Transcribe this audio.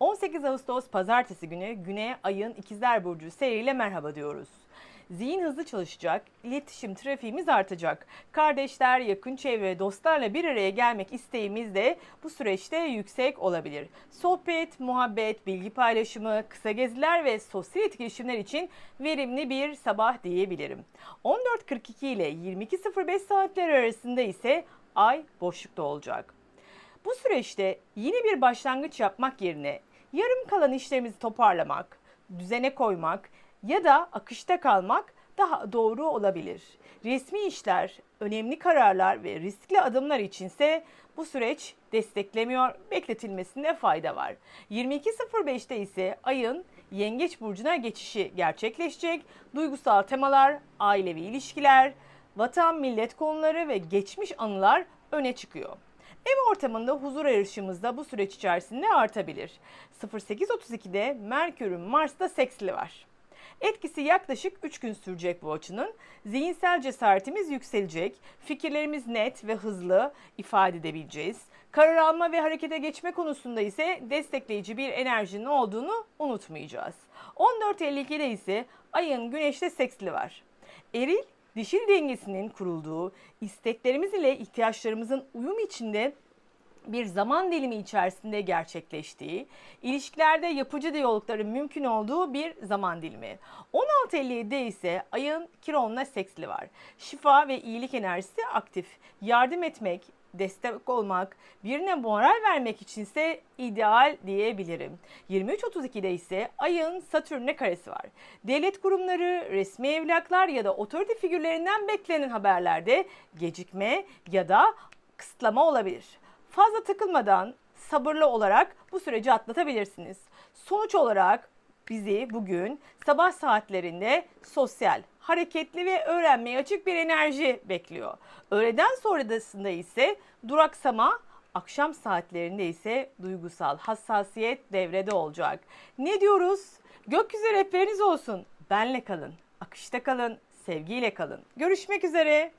18 Ağustos pazartesi günü Güney Ay'ın İkizler Burcu seriyle merhaba diyoruz. Zihin hızlı çalışacak, iletişim trafiğimiz artacak. Kardeşler, yakın çevre, dostlarla bir araya gelmek isteğimiz de bu süreçte yüksek olabilir. Sohbet, muhabbet, bilgi paylaşımı, kısa geziler ve sosyal etkileşimler için verimli bir sabah diyebilirim. 14.42 ile 22.05 saatler arasında ise ay boşlukta olacak. Bu süreçte yeni bir başlangıç yapmak yerine yarım kalan işlerimizi toparlamak, düzene koymak ya da akışta kalmak daha doğru olabilir. Resmi işler, önemli kararlar ve riskli adımlar içinse bu süreç desteklemiyor, bekletilmesinde fayda var. 22.05'te ise ayın Yengeç burcuna geçişi gerçekleşecek. Duygusal temalar, ailevi ilişkiler, vatan millet konuları ve geçmiş anılar öne çıkıyor. Ev ortamında huzur arayışımız da bu süreç içerisinde artabilir. 08.32'de Merkür'ün Mars'ta seksli var. Etkisi yaklaşık 3 gün sürecek bu açının. Zihinsel cesaretimiz yükselecek. Fikirlerimiz net ve hızlı ifade edebileceğiz. Karar alma ve harekete geçme konusunda ise destekleyici bir enerjinin olduğunu unutmayacağız. 14.52'de ise ayın güneşte seksli var. Eril dişil dengesinin kurulduğu, isteklerimiz ile ihtiyaçlarımızın uyum içinde bir zaman dilimi içerisinde gerçekleştiği, ilişkilerde yapıcı diyalogların mümkün olduğu bir zaman dilimi. 16.57'de ise ayın Kiron'la seksli var. Şifa ve iyilik enerjisi aktif. Yardım etmek, destek olmak, birine moral vermek içinse ideal diyebilirim. 23.32'de ise ayın Satürn'e karesi var. Devlet kurumları, resmi evlaklar ya da otorite figürlerinden beklenen haberlerde gecikme ya da kısıtlama olabilir. Fazla takılmadan sabırlı olarak bu süreci atlatabilirsiniz. Sonuç olarak bizi bugün sabah saatlerinde sosyal, hareketli ve öğrenmeye açık bir enerji bekliyor. Öğleden sonrasında ise duraksama, akşam saatlerinde ise duygusal hassasiyet devrede olacak. Ne diyoruz? Gökyüzü rehberiniz olsun. Benle kalın, akışta kalın, sevgiyle kalın. Görüşmek üzere.